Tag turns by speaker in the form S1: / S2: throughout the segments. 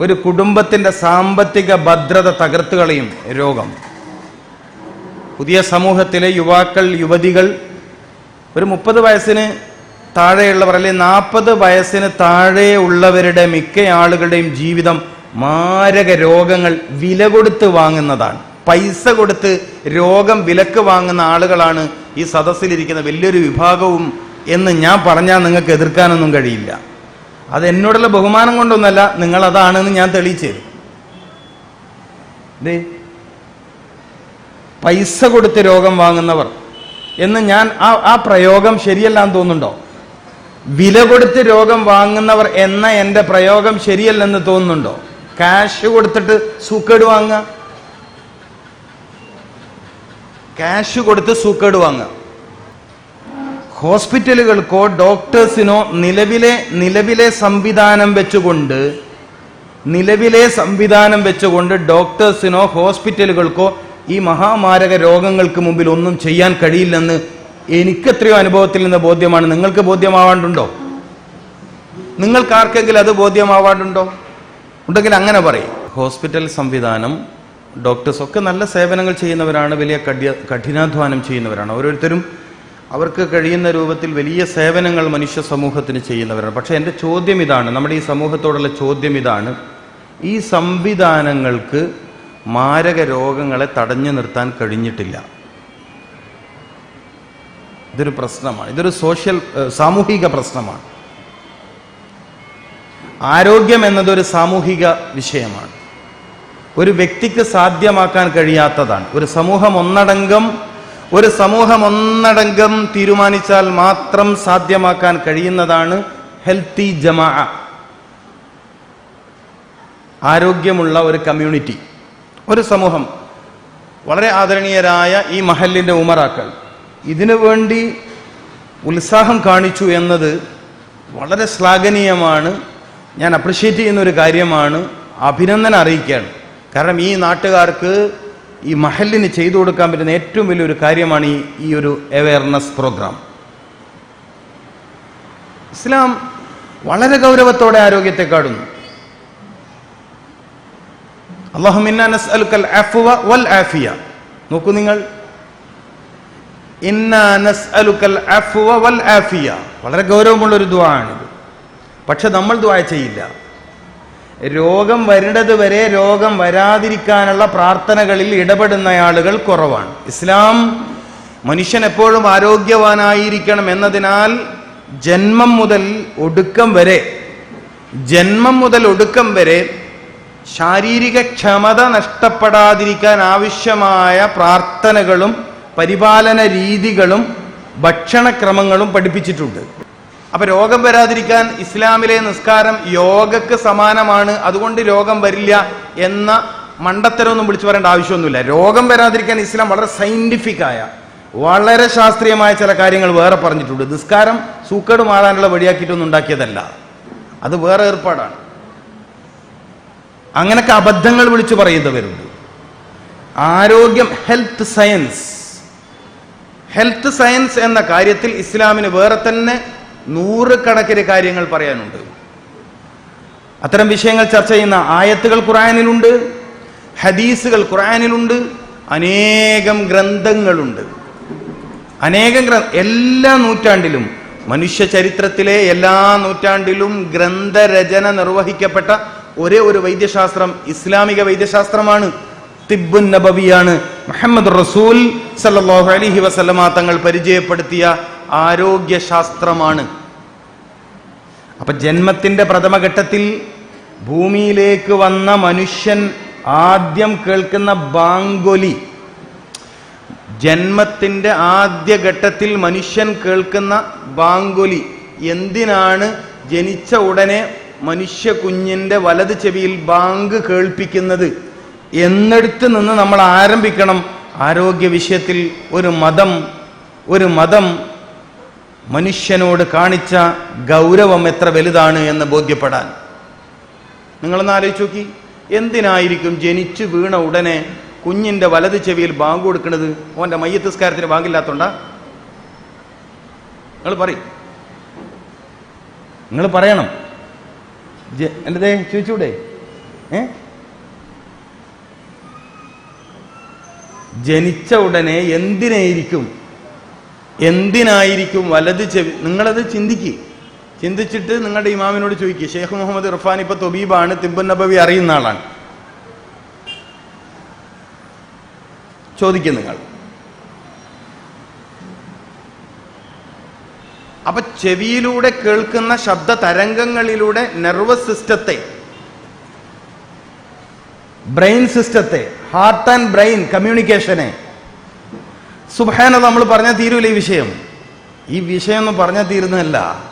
S1: ഒരു കുടുംബത്തിന്റെ സാമ്പത്തിക ഭദ്രത തകർത്ത് കളയും രോഗം. പുതിയ സമൂഹത്തിലെ യുവാക്കൾ യുവതികൾ ഒരു മുപ്പത് വയസ്സിന് താഴെയുള്ളവർ അല്ലെങ്കിൽ നാൽപ്പത് വയസ്സിന് താഴെ ഉള്ളവരുടെ മിക്ക ആളുകളുടെയും ജീവിതം മാരക രോഗങ്ങൾ വില കൊടുത്ത് വാങ്ങുന്നതാണ്. പൈസ കൊടുത്ത് രോഗം വിലക്ക് വാങ്ങുന്ന ആളുകളാണ് ഈ സദസ്സിലിരിക്കുന്ന വലിയൊരു വിഭാഗവും എന്ന് ഞാൻ പറഞ്ഞാൽ നിങ്ങൾക്ക് എതിർക്കാനൊന്നും കഴിയില്ല. അത് എന്നോടുള്ള ബഹുമാനം കൊണ്ടൊന്നല്ല നിങ്ങൾ അതാണെന്ന് ഞാൻ തെളിയിച്ചു. തരും പൈസ കൊടുത്ത് രോഗം വാങ്ങുന്നവർ. എന്ന് ഞാൻ ആ ആ പ്രയോഗം ശരിയല്ല എന്ന് തോന്നുന്നുണ്ടോ? വില കൊടുത്ത് രോഗം വാങ്ങുന്നവർ എന്ന എന്റെ പ്രയോഗം ശരിയല്ലെന്ന് തോന്നുന്നുണ്ടോ? ക്യാഷ് കൊടുത്തിട്ട് സൂക്കേട് വാങ്ങുക. ക്യാഷ് കൊടുത്ത് സൂക്കേട് വാങ്ങുക. ഹോസ്പിറ്റലുകൾക്കോ ഡോക്ടേഴ്സിനോ നിലവിലെ നിലവിലെ സംവിധാനം വെച്ചുകൊണ്ട് നിലവിലെ സംവിധാനം വെച്ചുകൊണ്ട് ഡോക്ടേഴ്സിനോ ഹോസ്പിറ്റലുകൾക്കോ ഈ മഹാമാരക രോഗങ്ങൾക്ക് മുമ്പിൽ ഒന്നും ചെയ്യാൻ കഴിയില്ലെന്ന് എനിക്കെത്രയോ അനുഭവത്തിൽ നിന്ന് ബോധ്യമാണ്. നിങ്ങൾക്ക് ബോധ്യമാവാണ്ടുണ്ടോ? നിങ്ങൾക്ക് ആർക്കെങ്കിലും അത് ബോധ്യമാവാണ്ടുണ്ടോ? ഉണ്ടെങ്കിൽ അങ്ങനെ പറയും. ഹോസ്പിറ്റൽ സംവിധാനം ഡോക്ടേഴ്സ് ഒക്കെ നല്ല സേവനങ്ങൾ ചെയ്യുന്നവരാണ് വലിയ കഠിന കഠിനാധ്വാനം ചെയ്യുന്നവരാണ്. ഓരോരുത്തരും അവർക്ക് കഴിയുന്ന രൂപത്തിൽ വലിയ സേവനങ്ങൾ മനുഷ്യ സമൂഹത്തിന് ചെയ്യുന്നവരാണ്. പക്ഷെ എന്റെ ചോദ്യം ഇതാണ്. നമ്മുടെ ഈ സമൂഹത്തോടുള്ള ചോദ്യം ഇതാണ്. ഈ സംവിധാനങ്ങൾക്ക് മാരക രോഗങ്ങളെ തടഞ്ഞു നിർത്താൻ കഴിഞ്ഞിട്ടില്ല. ഇതൊരു പ്രശ്നമാണ്. ഇതൊരു സോഷ്യൽ സാമൂഹിക പ്രശ്നമാണ്. ആരോഗ്യം എന്നതൊരു സാമൂഹിക വിഷയമാണ്. ഒരു വ്യക്തിക്ക് സാധ്യമാക്കാൻ കഴിയാത്തതാണ്. ഒരു സമൂഹം ഒന്നടങ്കം ഒരു സമൂഹം ഒന്നടങ്കം തീരുമാനിച്ചാൽ മാത്രം സാധ്യമാക്കാൻ കഴിയുന്നതാണ് ഹെൽത്തി ജമാ ആരോഗ്യമുള്ള ഒരു കമ്മ്യൂണിറ്റി. ഒരു സമൂഹം. വളരെ ആദരണീയരായ ഈ മഹലിന്റെ ഉമറാക്കൾ. ഇതിനു വേണ്ടി ഉത്സാഹം കാണിച്ചു എന്നത് വളരെ ശ്ലാഘനീയമാണ്. ഞാൻ അപ്രിഷ്യേറ്റ് ചെയ്യുന്ന ഒരു കാര്യമാണ്. അഭിനന്ദനം അറിയിക്കുകയാണ്. കാരണം ഈ നാട്ടുകാർക്ക് ഈ മഹലിന് ചെയ്തു കൊടുക്കാൻ പറ്റുന്ന ഏറ്റവും വലിയൊരു കാര്യമാണ് ഈ ഈ ഒരു അവയർനെസ് പ്രോഗ്രാം ഇസ്ലാം വളരെ ഗൗരവത്തോടെ ആരോഗ്യത്തെ കാണുന്നു അള്ളാഹുമിന്ന നസ്അലുക്കൽ അഫ്വ വൽ ആഫിയ. നോക്കൂ നിങ്ങൾ. വളരെ ഗൗരവമുള്ള ഒരു ആണിത്. പക്ഷെ നമ്മൾ ദുആ ചെയ്യില്ല. രോഗം വരുന്നത് വരെ രോഗം വരാതിരിക്കാനുള്ള പ്രാർത്ഥനകളിൽ ഇടപെടുന്ന ആളുകൾ കുറവാണ്. ഇസ്ലാം മനുഷ്യൻ എപ്പോഴും ആരോഗ്യവാനായിരിക്കണം എന്നതിനാൽ ജന്മം മുതൽ ഒടുക്കം വരെ ജന്മം മുതൽ ഒടുക്കം വരെ ശാരീരിക ക്ഷമത നഷ്ടപ്പെടാതിരിക്കാൻ ആവശ്യമായ പ്രാർത്ഥനകളും പരിപാലന രീതികളും ഭക്ഷണക്രമങ്ങളും പഠിപ്പിച്ചിട്ടുണ്ട്. അപ്പൊ രോഗം വരാതിരിക്കാൻ ഇസ്ലാമിലെ നിസ്കാരം യോഗക്ക് സമാനമാണ്. അതുകൊണ്ട് രോഗം വരില്ല എന്ന മണ്ടത്തരമൊന്നും വിളിച്ചു പറയേണ്ട ആവശ്യമൊന്നുമില്ല. രോഗം വരാതിരിക്കാൻ ഇസ്ലാം വളരെ സയന്റിഫിക് ആയ വളരെ ശാസ്ത്രീയമായ ചില കാര്യങ്ങൾ വേറെ പറഞ്ഞിട്ടുണ്ട്. നിസ്കാരം സൂക്കേട് മാറാനുള്ള വഴിയാക്കിയിട്ടൊന്നും ഉണ്ടാക്കിയതല്ല. അത് വേറെ ഏർപ്പാടാണ്. അങ്ങനൊക്കെ അബദ്ധങ്ങൾ വിളിച്ചു പറയുന്നവരുണ്ട്. ആരോഗ്യം ഹെൽത്ത് സയൻസ് ഹെൽത്ത് സയൻസ് എന്ന കാര്യത്തിൽ ഇസ്ലാമിന് വേറെ തന്നെ നൂറുകണക്കിന് കാര്യങ്ങൾ പറയാനുണ്ട്. അത്തരം വിഷയങ്ങൾ ചർച്ച ചെയ്യുന്ന ആയത്തുകൾ ഖുറാനിലുണ്ട് ഹദീസുകൾ ഖുറാനിലുണ്ട് അനേകം ഗ്രന്ഥങ്ങളുണ്ട്. അനേകം എല്ലാ നൂറ്റാണ്ടിലും മനുഷ്യ ചരിത്രത്തിലെ എല്ലാ നൂറ്റാണ്ടിലും ഗ്രന്ഥരചന നിർവഹിക്കപ്പെട്ട ഒരേ ഒരു വൈദ്യശാസ്ത്രം ഇസ്ലാമിക വൈദ്യശാസ്ത്രമാണ്. തിബുൻ നബവിയാണ്. മുഹമ്മദ് റസൂൽ സല്ലാഹു അലൈഹി വസല്ലമ തങ്ങൾ പരിചയപ്പെടുത്തിയ ആരോഗ്യശാസ്ത്രമാണ്. അപ്പൊ ജന്മത്തിന്റെ പ്രഥമഘട്ടത്തിൽ ഭൂമിയിലേക്ക് വന്ന മനുഷ്യൻ ആദ്യം കേൾക്കുന്ന ബാങ്കൊലി. ആദ്യ ഘട്ടത്തിൽ മനുഷ്യൻ കേൾക്കുന്ന ബാങ്കൊലി. എന്തിനാണ് ജനിച്ച ഉടനെ മനുഷ്യ കുഞ്ഞിന്റെ വലത് ചെവിയിൽ ബാങ്ക് കേൾപ്പിക്കുന്നത്? എന്നെടുത്ത് നിന്ന് നമ്മൾ ആരംഭിക്കണം. ആരോഗ്യ വിഷയത്തിൽ ഒരു മതം ഒരു മതം മനുഷ്യനോട് കാണിച്ച ഗൗരവം എത്ര വലുതാണ് എന്ന് ബോധ്യപ്പെടാൻ. നിങ്ങളൊന്ന് ആലോചിച്ച് നോക്കി. എന്തിനായിരിക്കും ജനിച്ചു വീണ ഉടനെ കുഞ്ഞിന്റെ വലത് ചെവിയിൽ ബാങ്ക് കൊടുക്കുന്നത്? ഓന്റെ മയ്യത്തിസ്കാരത്തിന് ബാങ്കില്ലാത്തോണ്ടാ? നിങ്ങൾ പറയും. നിങ്ങൾ പറയണം. എന്റെ ചോദിച്ചൂടെ? ഏ? ജനിച്ച ഉടനെ എന്തിനായിരിക്കും എന്തിനായിരിക്കും വലത് ചെവി? നിങ്ങളത് ചിന്തിക്കുക ചിന്തിച്ചിട്ട് നിങ്ങളുടെ ഇമാമിനോട് ചോദിക്കുക ഷെയ്ഖ് മുഹമ്മദ് ഇർഫാൻ ഇപ്പൊ തൊബീബാണ് തിബുൻ നബവി അറിയുന്ന ആളാണ്. ചോദിക്കും നിങ്ങൾ. അപ്പൊ ചെവിയിലൂടെ കേൾക്കുന്ന ശബ്ദ തരംഗങ്ങളിലൂടെ നെർവസ് സിസ്റ്റത്തെ ബ്രെയിൻ സിസ്റ്റത്തെ ഹാർട്ട് ആൻഡ് ബ്രെയിൻ കമ്മ്യൂണിക്കേഷനെ സുബാന നമ്മൾ പറഞ്ഞാൽ തീരൂല ഈ വിഷയം. ഈ വിഷയം ഒന്നും പറഞ്ഞാൽ തീരുന്നതല്ല.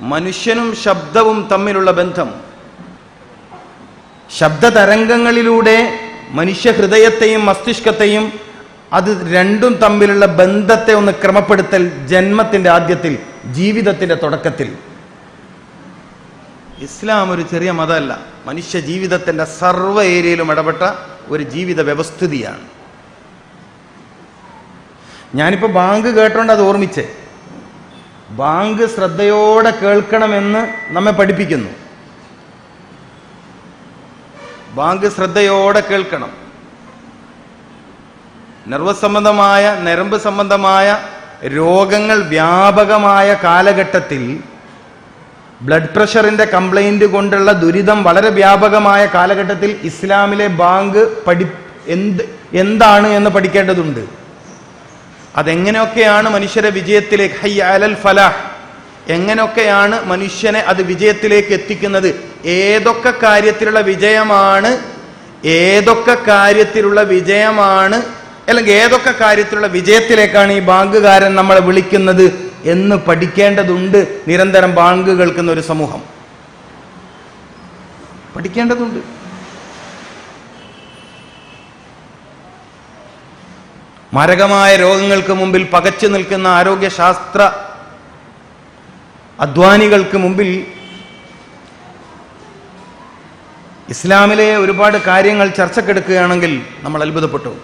S1: മനുഷ്യനും ശബ്ദവും തമ്മിലുള്ള ബന്ധം. ശബ്ദതരംഗങ്ങളിലൂടെ മനുഷ്യ ഹൃദയത്തെയും മസ്തിഷ്കത്തെയും അത് രണ്ടും തമ്മിലുള്ള ബന്ധത്തെ ഒന്ന് ക്രമപ്പെടുത്തൽ ജന്മത്തിന്റെ ആദ്യത്തിൽ ജീവിതത്തിന്റെ തുടക്കത്തിൽ. ഇസ്ലാം ഒരു ചെറിയ മതമല്ല. മനുഷ്യ ജീവിതത്തിന്റെ സർവ ഏരിയയിലും ഇടപെട്ട ഒരു ജീവിത വ്യവസ്ഥിതിയാണ്. ഞാനിപ്പോ ബാങ്ക് കേട്ടോണ്ട് അത് ഓർമ്മിച്ചേ. ബാങ്ക് ശ്രദ്ധയോടെ കേൾക്കണമെന്ന് നമ്മെ പഠിപ്പിക്കുന്നു. ബാങ്ക് ശ്രദ്ധയോടെ കേൾക്കണം. നെർവസ് സംബന്ധമായ നരമ്പ് സംബന്ധമായ രോഗങ്ങൾ വ്യാപകമായ കാലഘട്ടത്തിൽ ബ്ലഡ് പ്രഷറിന്റെ കംപ്ലൈന്റ് കൊണ്ടുള്ള ദുരിതം വളരെ വ്യാപകമായ കാലഘട്ടത്തിൽ ഇസ്ലാമിലെ ബാങ്ക് പഠി എന്ത് എന്താണ് എന്ന് പഠിക്കേണ്ടതുണ്ട്. അതെങ്ങനെയൊക്കെയാണ് മനുഷ്യരെ വിജയത്തിലേക്ക് ഹയ്യ അലൽ ഫലാഹ് എങ്ങനെയൊക്കെയാണ് മനുഷ്യനെ അത് വിജയത്തിലേക്ക് എത്തിക്കുന്നത്? ഏതൊക്കെ കാര്യത്തിലുള്ള വിജയമാണ് ഏതൊക്കെ കാര്യത്തിലുള്ള വിജയമാണ് അല്ലെങ്കിൽ ഏതൊക്കെ കാര്യത്തിലുള്ള വിജയത്തിലേക്കാണ് ഈ ബാങ്കുകാരൻ നമ്മളെ വിളിക്കുന്നത് എന്ന് പഠിക്കേണ്ടതുണ്ട് നിരന്തരം ബാങ്ക് കേൾക്കുന്ന ഒരു സമൂഹം. പഠിക്കേണ്ടതുണ്ട്. മാരകമായ രോഗങ്ങൾക്ക് മുമ്പിൽ പകച്ചു നിൽക്കുന്ന ആരോഗ്യശാസ്ത്ര അധ്വാനികൾക്ക് മുമ്പിൽ ഇസ്ലാമിലെ ഒരുപാട് കാര്യങ്ങൾ ചർച്ചക്കെടുക്കുകയാണെങ്കിൽ നമ്മൾ അത്ഭുതപ്പെട്ടു.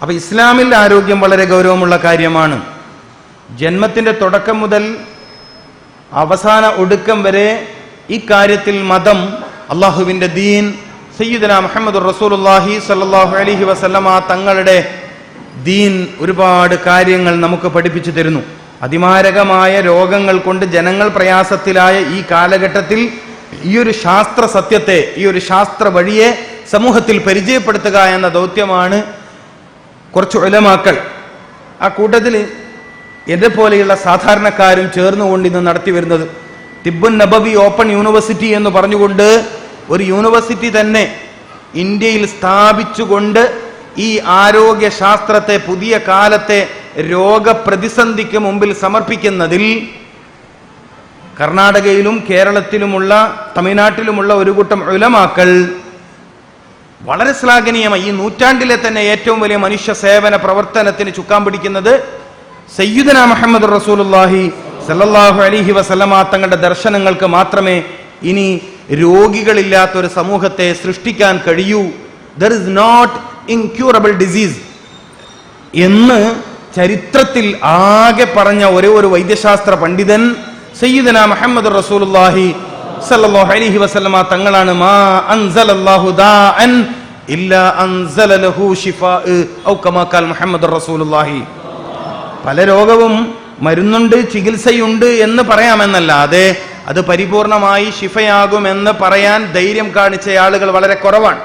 S1: അപ്പൊ ഇസ്ലാമിൽ ആരോഗ്യം വളരെ ഗൗരവമുള്ള കാര്യമാണ്. ജന്മത്തിന്റെ തുടക്കം മുതൽ അവസാന ഒടുക്കം വരെ ഈ കാര്യത്തിൽ മതം അള്ളാഹുവിന്റെ ദീൻ സയ്യിദന മുഹമ്മദ് റസൂലുല്ലാഹി സല്ലാഹു അലഹി വസല്ലമ തങ്ങളുടെ ദീൻ ഒരുപാട് കാര്യങ്ങൾ നമുക്ക് പഠിപ്പിച്ചു തരുന്നു. അതിമാരകമായ രോഗങ്ങൾ കൊണ്ട് ജനങ്ങൾ പ്രയാസത്തിലായ ഈ കാലഘട്ടത്തിൽ ഈ ഒരു ശാസ്ത്ര സത്യത്തെ ഈ ഒരു ശാസ്ത്ര വഴിയെ സമൂഹത്തിൽ പരിചയപ്പെടുത്തുക എന്ന ദൗത്യമാണ് കുറച്ച് ഒലമാക്കൾ ആ കൂട്ടത്തിൽ എന്നെ പോലെയുള്ള സാധാരണക്കാരും ചേർന്നുകൊണ്ട് ഇന്ന് നടത്തി വരുന്നത്. തിബുൻ നബവി ഓപ്പൺ യൂണിവേഴ്സിറ്റി എന്ന് പറഞ്ഞുകൊണ്ട് ഒരു യൂണിവേഴ്സിറ്റി തന്നെ ഇന്ത്യയിൽ സ്ഥാപിച്ചുകൊണ്ട് ഈ ആരോഗ്യ ശാസ്ത്രത്തെ പുതിയ കാലത്തെ രോഗപ്രതിസന്ധിക്ക് മുമ്പിൽ സമർപ്പിക്കുന്നതിൽ കർണാടകയിലും കേരളത്തിലുമുള്ള തമിഴ്നാട്ടിലുമുള്ള ഒരു കൂട്ടം ഉലമാക്കൾ വളരെ ശ്ലാഘനീയമായി ഈ നൂറ്റാണ്ടിലെ തന്നെ ഏറ്റവും വലിയ മനുഷ്യ സേവന പ്രവർത്തനത്തിന് ചുക്കാൻ പിടിക്കുന്നത് സയ്യിദന മുഹമ്മദ് റസൂലുള്ളാഹി സല്ലല്ലാഹു അലൈഹി വസല്ലമ തങ്ങളുടെ ദർശനങ്ങൾക്ക് മാത്രമേ ഇനി രോഗികളില്ലാത്ത ഒരു സമൂഹത്തെ സൃഷ്ടിക്കാൻ കഴിയൂ. There is not incurable disease എന്ന് ചരിത്രത്തിൽ ആകെ പറഞ്ഞ ഒരേ ഒരു വൈദ്യശാസ്ത്ര പണ്ഡിതൻ സയ്യിദന മുഹമ്മദ് റസൂലുള്ളാഹി സല്ലല്ലാഹു അലൈഹി വസല്ലമ തങ്ങളാണ്. മാ അൻസലല്ലാഹു ദാഅൻ ഇല്ലാ അൻസല ലഹു ശിഫാ ഔ കമാ ഖാൽ മുഹമ്മദ് റസൂലുള്ളാഹി. പല രോഗവും മരുന്നുണ്ട് ചികിത്സയുണ്ട് എന്ന് പറയാമെന്നല്ലാതെ അത് പരിപൂർണമായി ശിഫയാകുമെന്ന് പറയാൻ ധൈര്യം കാണിച്ച ആളുകൾ വളരെ കുറവാണ്.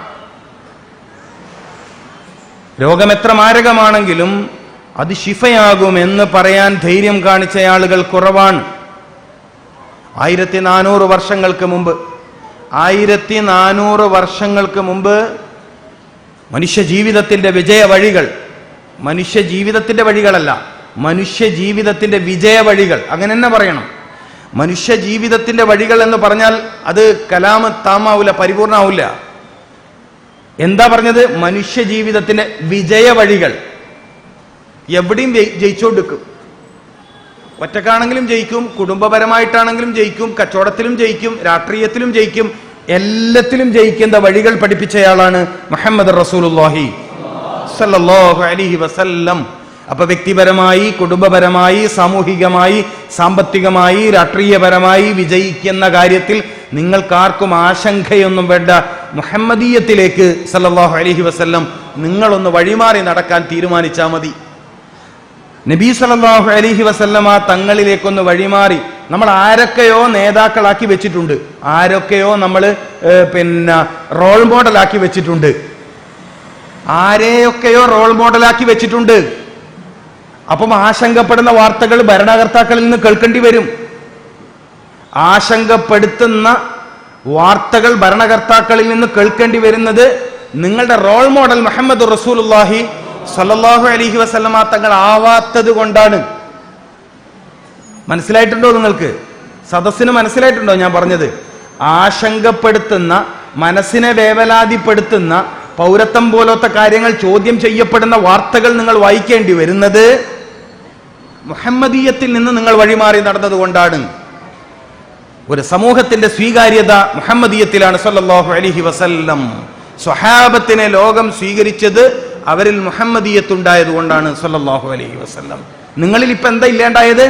S1: രോഗം എത്ര മാരകമാണെങ്കിലും അത് ശിഫയാകുമെന്ന് പറയാൻ ധൈര്യം കാണിച്ച ആളുകൾ കുറവാണ്. ആയിരത്തി നാനൂറ് വർഷങ്ങൾക്ക് മുമ്പ് ആയിരത്തി നാനൂറ് വർഷങ്ങൾക്ക് മുമ്പ് മനുഷ്യ ജീവിതത്തിന്റെ വിജയ വഴികൾ മനുഷ്യ ജീവിതത്തിന്റെ വഴികളല്ല മനുഷ്യ ജീവിതത്തിന്റെ വിജയ വഴികൾ അങ്ങനെ തന്നെ പറയണം. മനുഷ്യ ജീവിതത്തിന്റെ വഴികൾ എന്ന് പറഞ്ഞാൽ അത് കലാമ താമാവില്ല പരിപൂർണാവൂല എന്താ പറഞ്ഞത്? മനുഷ്യ ജീവിതത്തിന്റെ വിജയ വഴികൾ. എവിടെയും ജയി- ജയിച്ചുകൊണ്ടിരിക്കും ഒറ്റക്കാണെങ്കിലും ജയിക്കും കുടുംബപരമായിട്ടാണെങ്കിലും ജയിക്കും കച്ചവടത്തിലും ജയിക്കും രാഷ്ട്രീയത്തിലും ജയിക്കും എല്ലാത്തിലും ജയിക്കുന്ന വഴികൾ പഠിപ്പിച്ചയാളാണ് മുഹമ്മദ് അലഹി അലൈഹി വസല്ലം. അപ്പൊ വ്യക്തിപരമായി കുടുംബപരമായി സാമൂഹികമായി സാമ്പത്തികമായി രാഷ്ട്രീയപരമായി വിജയിക്കുന്ന കാര്യത്തിൽ നിങ്ങൾക്കാർക്കും ആശങ്കയൊന്നും വേണ്ട. മുഹമ്മദീയത്തിലേക്ക് സല്ലാഹു അലഹി വസ്ല്ലം നിങ്ങളൊന്ന് വഴിമാറി നടക്കാൻ തീരുമാനിച്ചാൽ മതി. നബി സല്ലല്ലാഹു അലൈഹി വസല്ലമ തങ്ങളിലേക്കൊന്ന് വഴിമാറി നമ്മൾ ആരൊക്കെയോ നേതാക്കളാക്കി വെച്ചിട്ടുണ്ട്. ആരൊക്കെയോ നമ്മൾ പിന്നെ റോൾ മോഡലാക്കി വെച്ചിട്ടുണ്ട്. ആരെയൊക്കെയോ റോൾ മോഡലാക്കി വെച്ചിട്ടുണ്ട്. അപ്പം ആശങ്കപ്പെടുന്ന വാർത്തകൾ ഭരണകർത്താക്കളിൽ നിന്ന് കേൾക്കേണ്ടി വരും. ആശങ്കപ്പെടുത്തുന്ന വാർത്തകൾ ഭരണകർത്താക്കളിൽ നിന്ന് കേൾക്കേണ്ടി വരുന്നത് നിങ്ങളുടെ റോൾ മോഡൽ മുഹമ്മദ് റസൂലുല്ലാഹി സല്ലാഹു അലൈഹി വസല്ലമ തങ്ങൾ ആവാത്തത് കൊണ്ടാണ്. മനസ്സിലായിട്ടുണ്ടോ നിങ്ങൾക്ക്? സദസ്സിന് മനസ്സിലായിട്ടുണ്ടോ ഞാൻ പറഞ്ഞത്? ആശങ്കപ്പെടുത്തുന്ന മനസ്സിനെ വേവലാതിപ്പെടുത്തുന്ന പൗരത്വം പോലത്തെ കാര്യങ്ങൾ ചോദ്യം ചെയ്യപ്പെടുന്ന വാർത്തകൾ നിങ്ങൾ വായിക്കേണ്ടി വരുന്നത് മുഹമ്മദീയത്തിൽ നിന്ന് നിങ്ങൾ വഴിമാറി നടന്നതുകൊണ്ടാണ് ഒരു സമൂഹത്തിന്റെ സ്വീകാര്യത മുഹമ്മദീയത്തിലാണ് സല്ലാഹു അലൈഹി വസല്ലം. സ്വഹാബത്തിനെ ലോകം സ്വീകരിച്ചത് അവരിൽ മുഹമ്മദീയത്തുണ്ടായത് കൊണ്ടാണ് സല്ലാഹു അലഹി വസല്ലം. നിങ്ങളിൽ ഇപ്പൊ എന്താ ഇല്ലേണ്ടായത്?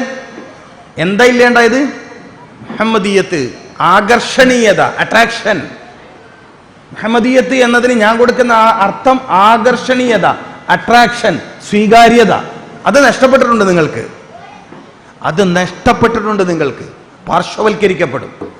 S1: എന്താ ഇല്ലേണ്ടായത്? മുഹമ്മദീയത്ത് ആകർഷണീയത അട്രാക്ഷൻ മുഹമ്മദീയത്ത് എന്നതിന് ഞാൻ കൊടുക്കുന്ന അർത്ഥം ആകർഷണീയത അട്രാക്ഷൻ സ്വീകാര്യത. അത് നഷ്ടപ്പെട്ടിട്ടുണ്ട് നിങ്ങൾക്ക്. അത് നഷ്ടപ്പെട്ടിട്ടുണ്ട് നിങ്ങൾക്ക്. പാർശ്വവൽക്കരിക്കപ്പെടും.